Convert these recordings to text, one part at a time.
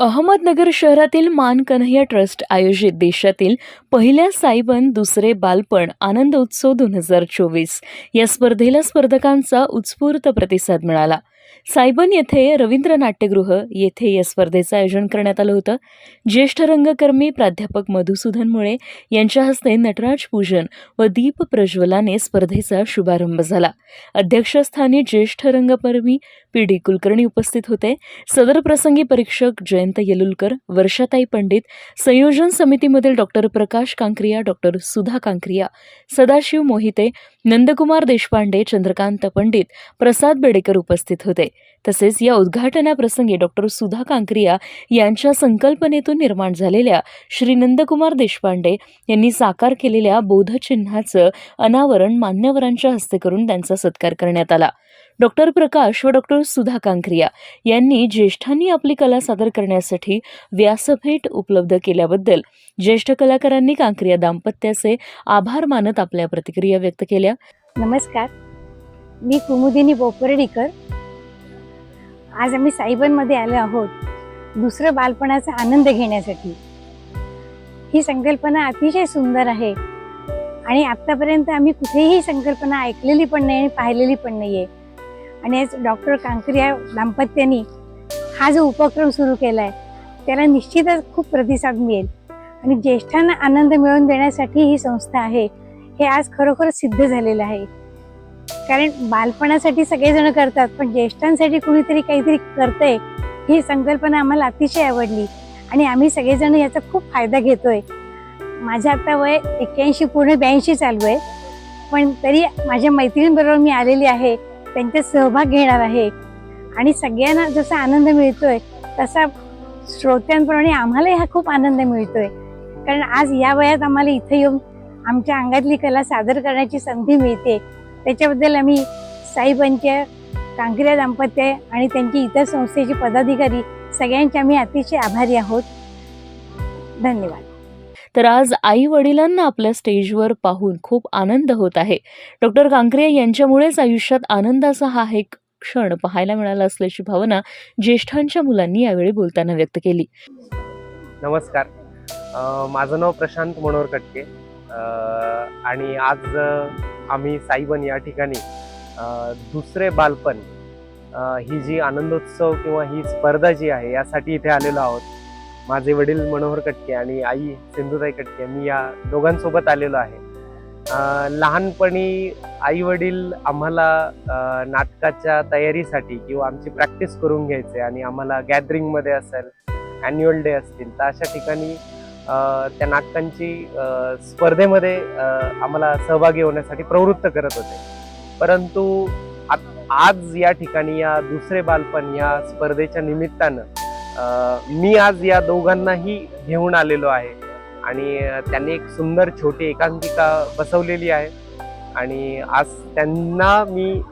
अहमदनगर शहरातील मान कन्हैया ट्रस्ट आयोजित देशातील पहिल्या साईबन दुसरे बालपण आनंद उत्सव दोन हजार चोवीस. या स्पर्धेला स्पर्धकांचा उत्स्फूर्त प्रतिसाद मिळाला. सायबन येथे रवींद्र नाट्यगृह येथे या स्पर्धेचं आयोजन करण्यात आलं होतं. ज्येष्ठ रंगकर्मी प्राध्यापक मधुसूदन मुळे यांच्या हस्ते नटराज पूजन व दीप प्रज्वलाने स्पर्धेचा शुभारंभ झाला. अध्यक्षस्थानी ज्येष्ठ रंगकर्मी पी डी कुलकर्णी उपस्थित होते. सदर प्रसंगी परीक्षक जयंत येलुलकर वर्षाताई पंडित संयोजन समितीमधील डॉक्टर प्रकाश कांक्रिया डॉक्टर सुधा कांक्रिया सदाशिव मोहिते नंदकुमार देशपांडे चंद्रकांत पंडित प्रसाद बेडेकर उपस्थित होते. तसेच या उद्घाटनाप्रसंगी डॉक्टर सुधा कांक्रिया यांच्या संकल्पनेतून निर्माण झालेल्या श्री नंदकुमार देशपांडे यांनी साकार केलेल्या बोधचिन्हाचं अनावरण मान्यवरांच्या हस्ते करून त्यांचा सत्कार करण्यात आला. डॉक्टर प्रकाश व डॉक्टर सुधा कांक्रिया यांनी ज्येष्ठांनी आपली कला सादर करण्यासाठी व्यासपीठ उपलब्ध केल्याबद्दल ज्येष्ठ कलाकारांनी कांक्रिया दाम्पत्याचे आभार मानत आपल्या प्रतिक्रिया व्यक्त केल्या. नमस्कार. मी कुमुदिनी बोपर्डीकर आज आम्ही साईबनमध्ये आलो आहोत. दुसरं बालपणाचा आनंद घेण्यासाठी. ही संकल्पना अतिशय सुंदर आहे. आणि आत्तापर्यंत आम्ही कुठेही संकल्पना ऐकलेली पण नाही आणि पाहिलेली पण नाही आहे आणि आज डॉक्टर कांकरिया दाम्पत्यानी हा जो उपक्रम सुरू केला आहे त्याला निश्चितच खूप प्रतिसाद मिळेल. आणि ज्येष्ठांना आनंद मिळवून देण्यासाठी ही संस्था आहे हे आज खरोखरच सिद्ध झालेलं आहे. कारण बालपणासाठी सगळेजण करतात पण ज्येष्ठांसाठी कुणीतरी काहीतरी करतंय ही संकल्पना आम्हाला अतिशय आवडली. आणि आम्ही सगळेजण याचा खूप फायदा घेतोय. माझं आता वय एक्क्याऐंशी पूर्ण ब्याऐंशी चालू आहे. पण तरी माझ्या मैत्रिणींबरोबर मी आलेली आहे त्यांचा सहभाग घेणार आहे. आणि सगळ्यांना जसा आनंद मिळतोय तसा श्रोत्यांप्रमाणे आम्हालाही हा खूप आनंद मिळतोय. कारण आज या वयात आम्हाला इथे येऊन आमच्या अंगातली कला सादर करण्याची संधी मिळते. त्याच्याबद्दल आम्ही साईबांच्या कांकऱ्या दाम्पत्य आणि त्यांची इतर संस्थेचे पदाधिकारी सगळ्यांचे आम्ही अतिशय आभारी आहोत. धन्यवाद. तर आज आई वडिलांना आपल्या स्टेजवर पाहून खूप आनंद होत आहे. डॉक्टर कांक्रिया यांच्यामुळेच आयुष्यात आनंदाचा हा एक क्षण पाहायला मिळाला असल्याची भावना ज्येष्ठांच्या मुलांनी यावेळी बोलताना व्यक्त केली. नमस्कार. माझं नाव प्रशांत मनोहर कटके. आणि आज आम्ही साईबन या ठिकाणी दुसरे बालपण ही जी आनंदोत्सव किंवा ही स्पर्धा जी आहे यासाठी इथे आलेलो आहोत. माझे वडील मनोहर कटके आणि आई सिंधुताई कटके मी या दोघांसोबत आलेलो आहे. लहानपणी आई वडील आम्हाला नाटकाच्या तयारीसाठी किंवा आमची प्रॅक्टिस करून घ्यायचे आणि आम्हाला गॅदरिंगमध्ये असेल ॲन्युअल डे असतील तर अशा ठिकाणी त्या नाटकांची स्पर्धेमध्ये आम्हाला सहभागी होण्यासाठी प्रवृत्त करत होते. परंतु आत- आज या ठिकाणी या दुसरे बालपण या स्पर्धेच्या निमित्तानं मी आज या दोघांनाही घेऊन आलेलो आहे. आणि त्यांनी एक सुंदर छोटी एकांकिका बसवलेली आहे. आणि आज त्यांना मी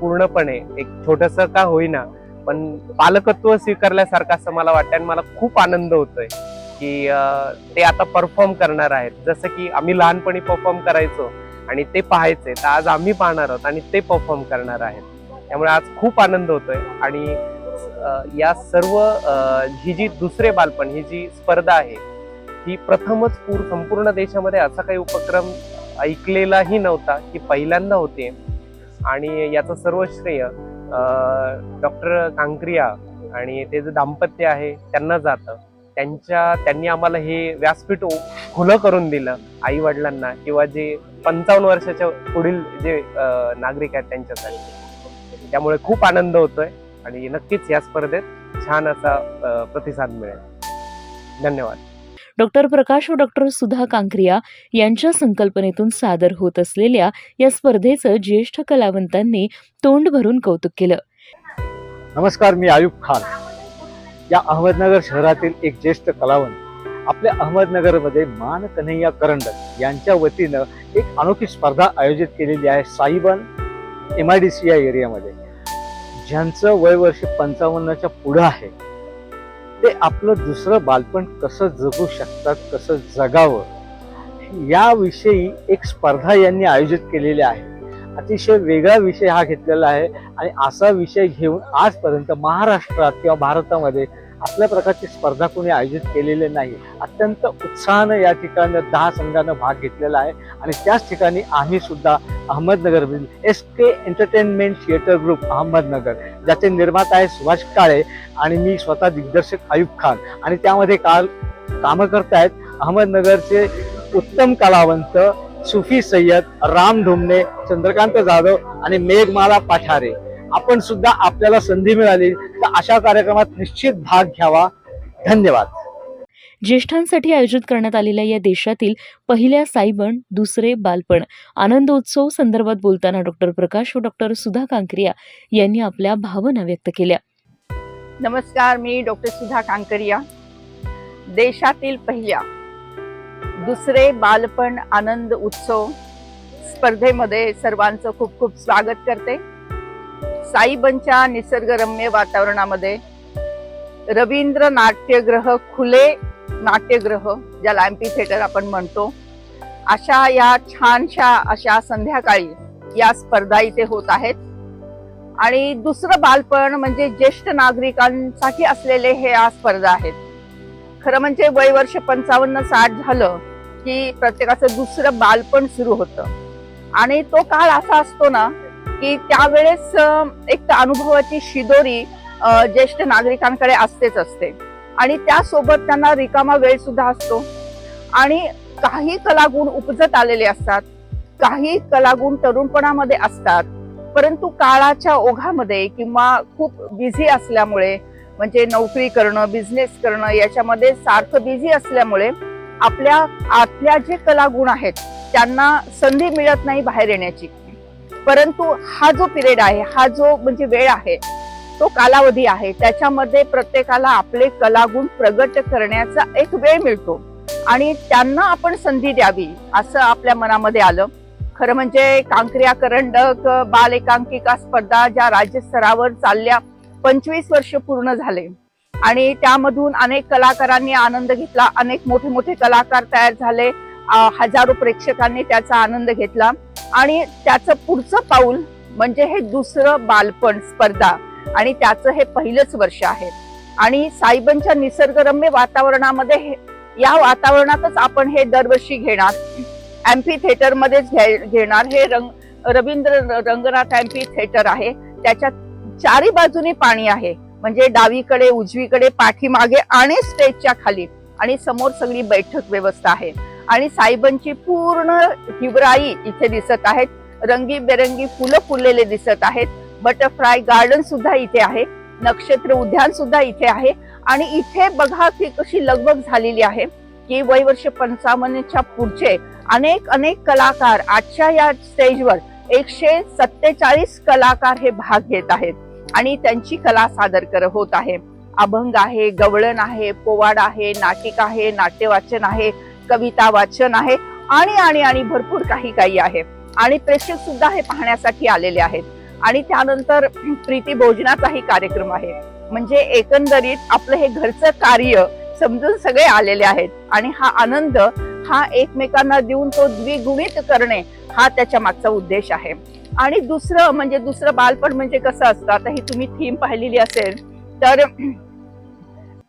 पूर्णपणे एक छोटंसं का होईना पण पालकत्व स्वीकारल्यासारखं असं मला वाटतं आणि मला खूप आनंद होतोय. की ते आता परफॉर्म करणार आहेत. जसं की आम्ही लहानपणी परफॉर्म करायचो आणि ते पाहायचे तर आज आम्ही पाहणार आहोत आणि ते परफॉर्म करणार आहेत. त्यामुळे आज खूप आनंद होतोय आणि या सर्व ही जी दुसरे बालपण ही जी स्पर्धा आहे ही प्रथमच पूर संपूर्ण देशामध्ये असा काही उपक्रम ऐकलेलाही नव्हता की पहिल्यांदा होते. आणि याचं सर्व श्रेय डॉक्टर कांक्रिया आणि ते जे दाम्पत्य आहे त्यांना जातं. त्यांच्या त्यांनी आम्हाला हे व्यासपीठ खुलं करून दिलं आई वडिलांना किंवा जे पंचावन्न वर्षाच्या पुढील जे नागरिक आहेत त्यांच्यासाठी. त्यामुळे खूप आनंद होतोय आणि नक्कीच या स्पर्धेत छान असा प्रतिसाद मिळेल. धन्यवाद. डॉक्टर प्रकाश व डॉक्टर सुधा कांक्रिया यांच्या संकल्पनेतून सादर होत असलेल्या या स्पर्धेचं ज्येष्ठ कलावंतांनी तोंड भरून कौतुक केलं. नमस्कार मी आयुब खान. या अहमदनगर शहरातील एक ज्येष्ठ कलावंत आपल्या अहमदनगरमध्ये मान कन्हैया करंडक यांच्या वतीनं एक अनोखी स्पर्धा आयोजित केलेली आहे Saiban M I D C या एरियामध्ये. ज्यांचं वय वर्ष पंचावन्नच्या पुढं आहे. ते आपलं दुसरं बालपण कसं जगू शकतात कसं जगावं याविषयी एक स्पर्धा यांनी आयोजित केलेली आहे. अतिशय वेगळा विषय हा घेतलेला आहे. आणि असा विषय घेऊन आजपर्यंत महाराष्ट्रात किंवा भारतामध्ये असल्या प्रकारची स्पर्धा कोणी आयोजित केलेली नाही. अत्यंत उत्साहानं या ठिकाणी दहा संघानं भाग घेतलेला आहे. आणि त्याच ठिकाणी आम्ही सुद्धा Ahmednagar S K entertainment theatre group Ahmednagar ज्याचे निर्माता आहे सुभाष काळे आणि मी स्वतः दिग्दर्शक आयुब खान. आणि त्यामध्ये काल कामं करतायत अहमदनगरचे उत्तम कलावंत सुफी सय्यद राम ढोमणे चंद्रकांत जाधव आणि मेघमाला पाठारे. आपण सुद्धा आपल्याला संधी मिळाली तर अशा कार्यक्रमात निश्चित भाग घ्यावा. धन्यवाद. ज्येष्ठांसाठी आयोजित करण्यात आलेल्या या देशातील पहिल्या साईबन दुसरे बालपण आनंदोत्सव संदर्भात बोलताना डॉक्टर प्रकाश व डॉक्टर सुधा कांकरिया यांनी आपल्या भावना व्यक्त केल्या. नमस्कार मी डॉक्टर सुधा कांकरिया. देशातील पहिल्या दुसरे बालपण आनंद उत्सव स्पर्धेमध्ये सर्वांचं खूप खूप स्वागत करते. साईबनच्या निसर्गरम्य वातावरणामध्ये रवींद्र नाट्यग्रह खुले नाट्यगृह ज्याला एम्पी थिएटर आपण म्हणतो अशा या छानशा अशा संध्याकाळी या स्पर्धा इथे होत आहेत. आणि दुसरं बालपण म्हणजे ज्येष्ठ नागरिकांसाठी असलेले हे या स्पर्धा आहेत. खरं म्हणजे वय वर्ष पंचावन्न साठ झालं की प्रत्येकाचं दुसरं बालपण सुरू होतं. आणि तो काळ असा असतो ना की त्यावेळेस एक तर अनुभवाची शिदोरी ज्येष्ठ नागरिकांकडे असतेच असते. आणि त्यासोबत त्यांना रिकामा वेळ सुद्धा असतो. आणि काही कलागुण उपजत आलेले असतात. काही कलागुण तरुणपणामध्ये असतात. परंतु काळाच्या ओघामध्ये किंवा खूप बिझी असल्यामुळे म्हणजे नोकरी करणं बिझनेस करणं याच्यामध्ये सारखं बिझी असल्यामुळे आपल्या आतल्या जे कलागुण आहेत त्यांना संधी मिळत नाही बाहेर येण्याची. परंतु हा जो पिरियड आहे हा जो म्हणजे वेळ आहे तो कालावधी आहे त्याच्यामध्ये प्रत्येकाला आपले कलागुण प्रगट करण्याचा एक वेळ मिळतो. आणि त्यांना आपण संधी द्यावी असं आपल्या मनामध्ये आलं. खरं म्हणजे कांक्रिया करंडक बाल एकांकिका स्पर्धा ज्या राज्यस्तरावर चालल्या पंचवीस वर्ष पूर्ण झाले. आणि त्यामधून अनेक कलाकारांनी आनंद घेतला. अनेक मोठे मोठे कलाकार तयार झाले. हजारो प्रेक्षकांनी त्याचा आनंद घेतला. आणि त्याचं पुढचं पाऊल म्हणजे हे दुसरं बालपण स्पर्धा. आणि त्याचं हे पहिलंच वर्ष आहे. आणि साईबांच्या निसर्गरम्य वातावरणामध्ये हे- या वातावरणातच आपण हे दरवर्षी घेणार. अँफी थिएटरमध्येच घे- घेणार. हे रंग रवींद्र रंगनाथ अँफी थिएटर आहे. त्याच्यात चारी बाजूनी पाणी आहे. म्हणजे डावीकडे उजवीकडे पाठीमागे आणि स्टेजच्या खाली. आणि समोर सगळी बैठक व्यवस्था आहे. आणि साहेबांची पूर्ण हिवराई इथे दिसत आहेत. रंगीबेरंगी फुलं फुललेले दिसत आहेत. बटरफ्लाय गार्डन सुद्धा इथे आहे. नक्षत्र उद्यान सुद्धा इथे आहे. आणि इथे बघा की कशी लगबग झालेली आहे. की वय वर्ष पंचावन्नच्या पुढचे अनेक अनेक कलाकार आजच्या या स्टेजवर एकशे सत्तेचाळीस कलाकार हे भाग घेत आहेत. आणि त्यांची कला सादर कर होत आहे. अभंग आहे गवळण आहे पोवाड आहे नाटिक आहे नाट्यवाचन आहे कविता वाचन आहे आणि आणि आणि भरपूर काही काही आहे. आणि प्रेक्षक सुद्धा हे पाहण्यासाठी आलेले आहेत. आणि त्यानंतर प्रीती भोजनाचाही कार्यक्रम आहे. म्हणजे एकंदरीत आपलं हे घरचं कार्य समजून सगळे आलेले आहेत. आणि हा आनंद हा एकमेकांना देऊन तो द्विगुणित करणे हा त्याच्या मागचा उद्देश आहे. आणि दुसरं म्हणजे दुसरं बालपण म्हणजे कसं असतं? आता ही तुम्ही थीम पाहिलेली असेल तर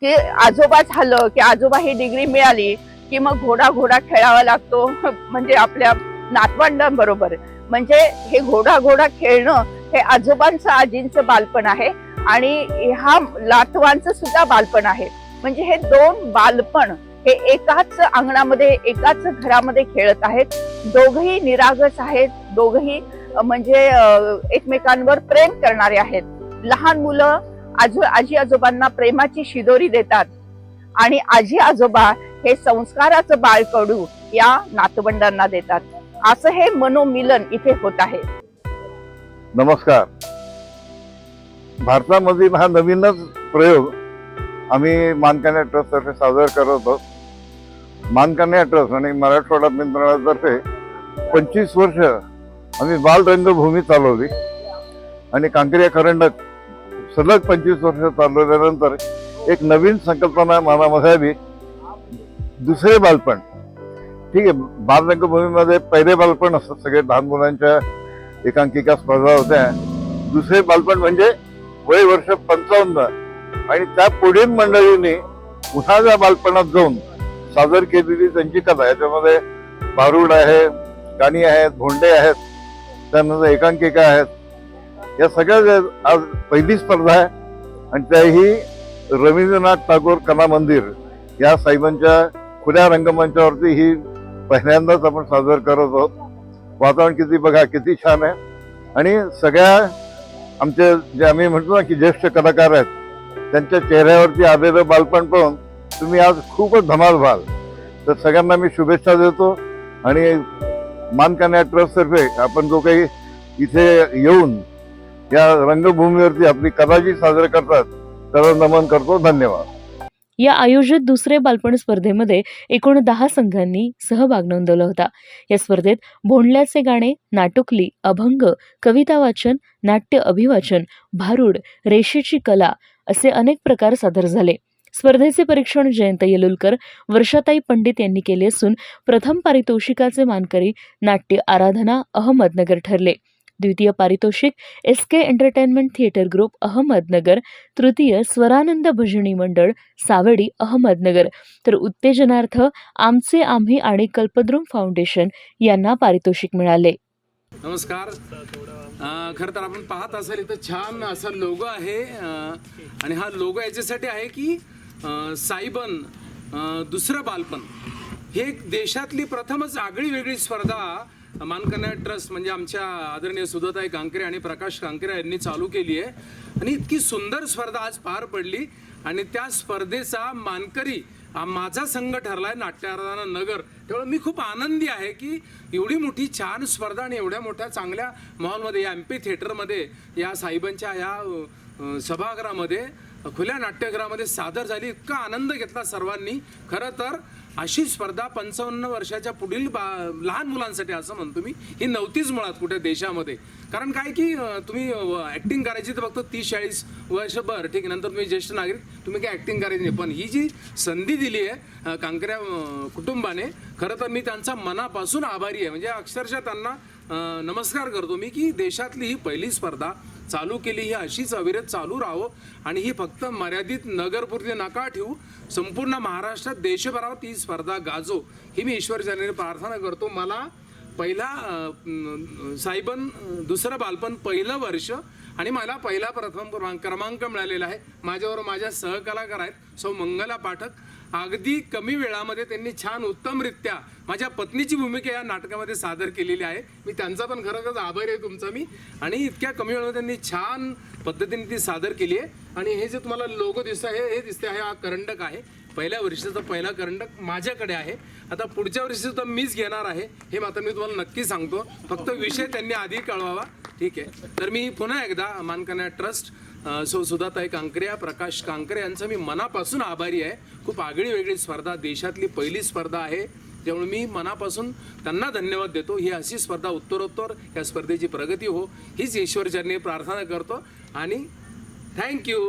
की आजोबा झालं की आजोबा ही डिग्री मिळाली की मग घोडा घोडा खेळावा लागतो म्हणजे आपल्या नातवंडांबरोबर. म्हणजे हे घोडा घोडा खेळणं हे आजोबांचं आजींचं बालपण आहे आणि ह्या नातवांचं सुद्धा बालपण आहे. म्हणजे हे दोन बालपण हे एकाच अंगणामध्ये एकाच घरामध्ये खेळत आहेत. दोघही निरागस आहेत दोघही म्हणजे एकमेकांवर प्रेम करणारे आहेत. लहान मुलं आजो आजी आजोबांना प्रेमाची शिदोरी देतात. आणि आजी आजोबा हे संस्काराचं बाळकडू या नातवंडांना देतात. असं हे मनोमिलन इथे होत आहे. नमस्कार. भारतामधील हा नवीनच प्रयोग आम्ही मानकन्या ट्रस्टतर्फे सादर करत होतो. मानकन्या ट्रस्ट आणि मराठवाडा मंत्रालयातर्फे पंचवीस वर्ष आम्ही बाल रंगभूमी चालवली. आणि कांकरिया करंडक सलग पंचवीस वर्ष चालवल्यानंतर एक नवीन संकल्पना मनामध्ये आली. दुसरे बालपण. ठीक आहे बाल रंगभूमीमध्ये पहिले बालपण असतात सगळे लहान मुलांच्या एकांकिका स्पर्धा होत्या. दुसरे बालपण म्हणजे वय वर्ष पंचावन्न. आणि त्या पुढील मंडळींनी पुन्हा त्या बालपणात जाऊन सादर केलेली त्यांची कथा याच्यामध्ये बारूड आहे गाणी आहेत भोंडे आहेत त्यानंतर एकांकिका आहेत या सगळ्या ज्या आज पहिली स्पर्धा आहे आणि त्याही रवींद्रनाथ टागोर कला मंदिर या साहेबांच्या खुल्या रंगमंचावरती ही पहिल्यांदाच आपण सादर करत आहोत. वातावरण किती बघा किती छान आहे. आणि सगळ्या आमचे जे आम्ही म्हणतो ना की ज्येष्ठ कलाकार आहेत त्यांच्या चेहऱ्यावरती आलेलं बालपण पाहून तुम्ही आज खूपच धमाल व्हाल. तर सगळ्यांना मी शुभेच्छा देतो आणि मानकान्या ट्रस्टतर्फे आपण जो काही इथे येऊन या रंगभूमीवरती आपली कला जी करतात त्याला नमन करतो. धन्यवाद. या आयोजित दुसरे बालपण स्पर्धेमध्ये एकूण दहा संघांनी सहभाग नोंदवला होता. या स्पर्धेत भोंडल्याचे गाणे नाटुकली अभंग कविता वाचन नाट्य अभिवाचन भारूड रेषेची कला असे अनेक प्रकार सादर झाले. स्पर्धेचे परीक्षण जयंत येलुलकर वर्षाताई पंडित यांनी केले असून प्रथम पारितोषिकाचे मानकरी नाट्य आराधना अहमदनगर ठरले. द्वितीय पारितोषिक S K entertainment theatre group Ahmednagar तृतीय स्वरानंद भजनी मंडळ सावडी अहमदनगर तर उत्तेजनार्थ आमचे आम्ही आणि कल्पद्रुम फाउंडेशन यांना पारितोषिक मिळाले. नमस्कार. खरं तर आपण पाहत असाल इथं छान असा लोगो आहे. आणि हा लोगो याच्यासाठी आहे की साईबन दुसरं बालपण. हे देशातली प्रथमच आगळी वेगळी स्पर्धा मानकन्या ट्रस्ट म्हणजे आमच्या आदरणीय सुधाताई कांकरे आणि प्रकाश कांकरे यांनी चालू केली आहे. आणि इतकी सुंदर स्पर्धा आज पार पडली आणि त्या स्पर्धेचा मानकरी माझा संघ ठरलाय नाट्याराधना नगर. त्यामुळे मी खूप आनंदी आहे की एवढी मोठी छान स्पर्धा आणि एवढ्या मोठ्या चांगल्या मॉलमध्ये या एम पी थिएटरमध्ये या साहेबांच्या या सभागृहामध्ये खुल्या नाट्यगृहामध्ये सादर झाली इतका आनंद घेतला सर्वांनी. खरं तर अशी स्पर्धा पंचावन्न वर्षाच्या पुढील बा लहान मुलांसाठी असं म्हणतो मी ही नव्हतीच मुळात कुठे देशामध्ये. कारण काय की तुम्ही ॲक्टिंग करायची तर फक्त तीस चाळीस वर्ष बरं ठीक आहे नंतर तुम्ही ज्येष्ठ नागरिक तुम्ही काय ॲक्टिंग करायची नाही. पण ही जी संधी दिली आहे कांकऱ्या कुटुंबाने खरं तर मी त्यांचा मनापासून आभारी आहे. म्हणजे अक्षरशः त्यांना नमस्कार करतो मी की देशातली ही पहिली स्पर्धा चालू केली ही अशीच अविरत चालू राहो आणि ही फक्त मर्यादित नगरपुरती नका ठेवू. संपूर्ण महाराष्ट्रात देशभरावर ती स्पर्धा गाजो. ही मी ईश्वर ईश्वरचरणी प्रार्थना करतो. मला पहिला साहेबन साईबन दुसरं बालपण पहिलं वर्ष आणि मला पहिला प्रथम क्रमांक क्रमांक मिळालेला आहे. माझ्यावर माझ्या सहकलाकार आहेत. सौ मंगला पाठक. अगदी कमी वेळामध्ये त्यांनी छान उत्तमरित्या माझ्या पत्नीची भूमिका या नाटकामध्ये सादर केलेली आहे. मी त्यांचा पण खरंच आभार आहे तुमचा मी. आणि इतक्या कमी वेळामध्ये त्यांनी छान पद्धतीने ती सादर केली आहे. आणि हे जे तुम्हाला लोगो दिसतं आहे हे दिसते आहे हा करंडक आहे. पहिल्या वर्षीचा पहिला करंडक माझ्याकडे आहे. आता पुढच्या वर्षी सुद्धा मीच घेणार आहे. हे मात्र मी तुम्हाला नक्की सांगतो. फक्त विषय त्यांनी आधी कळवावा. ठीक आहे. तर मी पुन्हा एकदा मानकन्या ट्रस्ट सो सुधाताई कांकरिया प्रकाश कांकरे यांचं मी मनापासून आभारी आहे. खूप आगळी वेगळी स्पर्धा देशातली पहिली स्पर्धा आहे. त्यामुळे मी मनापासून त्यांना धन्यवाद देतो. ही अशी स्पर्धा उत्तरोत्तर या स्पर्धेची प्रगती हो. हीच ईश्वरचरणी प्रार्थना करतो. आणि थँक्यू